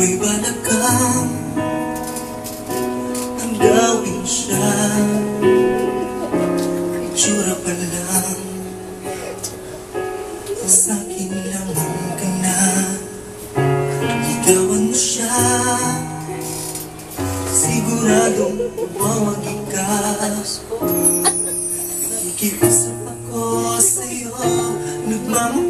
may balakang ang dawin siya. Itsura pa lang sa'kin lamang ka na. Ligawan mo siya siguradong bawag ikaw nakikiusap ako sa'yo nagmamahal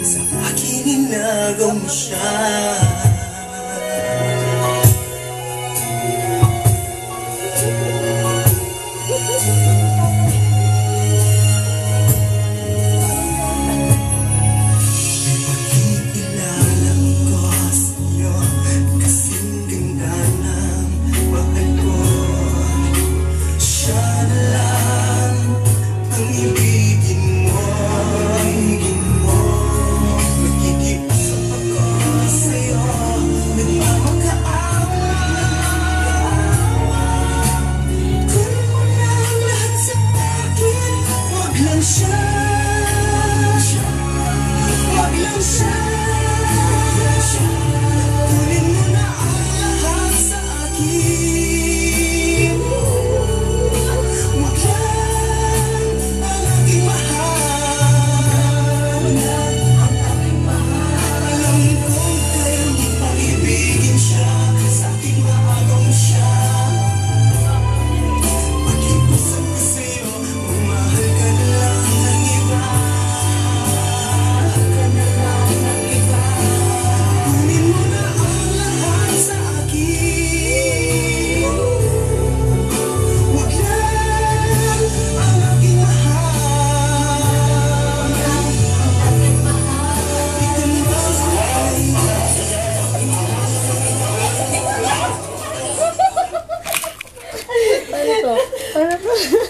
Sa akin inagaw mo siya. should とう。